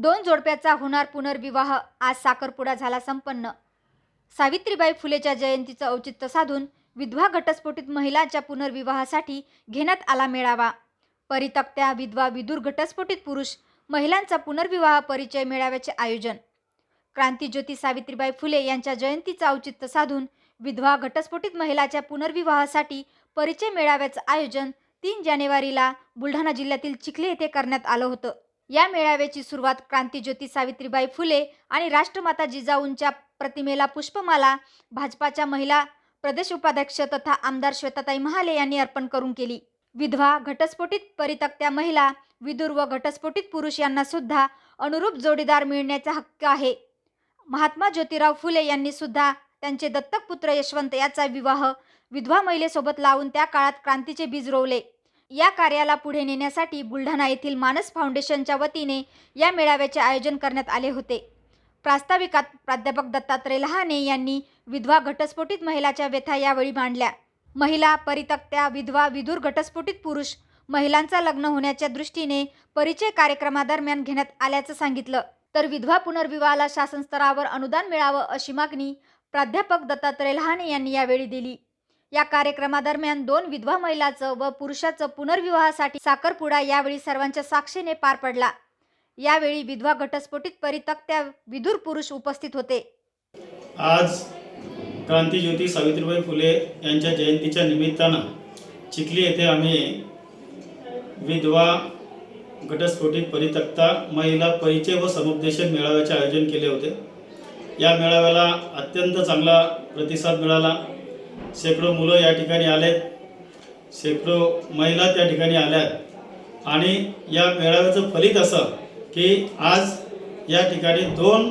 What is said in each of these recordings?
दोन जोडप्याचा होणार पुनर्विवाह आज साखरपुडा झाला संपन्न. सावित्रीबाई फुलेच्या जयंतीचं औचित्य साधून विधवा घटस्फोटित महिलांच्या पुनर्विवाहासाठी घेण्यात आला मेळावा. परितक्त्या विधवा विदूर घटस्फोटित पुरुष महिलांचा पुनर्विवाह परिचय मेळाव्याचे आयोजन. क्रांतीज्योती सावित्रीबाई फुले यांच्या जयंतीचं औचित्य साधून विधवा घटस्फोटित महिलाच्या पुनर्विवाहासाठी परिचय मेळाव्याचं आयोजन तीन जानेवारीला बुलढाणा जिल्ह्यातील चिखले येथे करण्यात आलं होतं. या मेळाव्याची सुरुवात क्रांतीज्योती सावित्रीबाई फुले आणि राष्ट्रमाता जिजाऊंच्या प्रतिमेला पुष्पमाला भाजपाच्या महिला प्रदेश उपाध्यक्ष तथा आमदार श्वेताताई महाले यांनी अर्पण करून केली. विधवा घटस्फोटित परितक्त्या महिला विदूर व घटस्फोटित पुरुष यांना सुद्धा अनुरूप जोडीदार मिळण्याचा हक्क आहे. महात्मा ज्योतिराव फुले यांनी सुद्धा त्यांचे दत्तक पुत्र यशवंत याचा विवाह विधवा महिलेसोबत लावून त्या काळात क्रांतीचे बीज रोवले. या कार्याला पुढे नेण्यासाठी बुलढाणा येथील मानस फाउंडेशनच्या वतीने या मेळाव्याचे आयोजन करण्यात आले होते. प्रास्ताविकात प्राध्यापक दत्तात्रय लहाने यांनी विधवा घटस्फोटित महिलाच्या व्यथा यावेळी मांडल्या. महिला परितक्त्या विधवा विधूर घटस्फोटित पुरुष महिलांचा लग्न होण्याच्या दृष्टीने परिचय कार्यक्रमादरम्यान घेण्यात आल्याचं सांगितलं. तर विधवा पुनर्विवाहाला शासन स्तरावर अनुदान मिळावं अशी मागणी प्राध्यापक दत्तात्रय लहाने यांनी यावेळी दिली. या कार्यक्रमादरम्यान दोन विधवा महिलाचं व पुरुषाचं पुनर्विवाहासाठी साखरपुडा यावेळी सर्वांच्या साक्षीने पार पडला. यावेळी विधवा घटस्फोटित परितक्त्या विधुर पुरुष उपस्थित होते. आज क्रांतीज्योती सावित्रीबाई फुले यांच्या जयंतीच्या निमित्तानं चिखली येथे आम्ही विधवा घटस्फोटित परितक्ता महिला परिचय व समुपदेशन मेळाव्याचे आयोजन केले होते. या मेळाव्याला अत्यंत चांगला प्रतिसाद मिळाला. शेकडो मुलं या ठिकाणी आलेत. शेकडो महिला त्या ठिकाणी आल्यात आणि या मेळाव्याचं फलित असं की आज या ठिकाणी दोन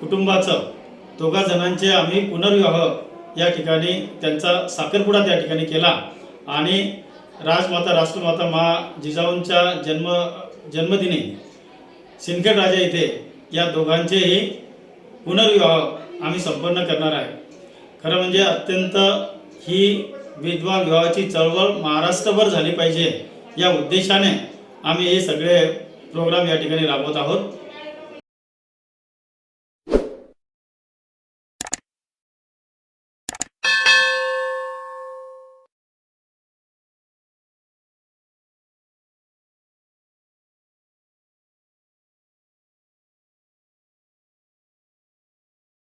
कुटुंबाचं दोघा जणांचे आम्ही पुनर्विवाह या ठिकाणी त्यांचा साखरपुडा त्या ठिकाणी केला. आणि राजमाता राष्ट्रमाता मा जिजाऊंच्या जन्म जन्मदिनी सिंदखेड राजा इथे या दोघांचेही पुनर्विवाह आम्ही संपन्न करणार आहे. खरं म्हणजे अत्यंत ही विधवा विवाहाची चळवळ महाराष्ट्रभर झाली पाहिजे या उद्देशाने आम्ही हे सगळे प्रोग्राम या ठिकाणी राबवत आहोत.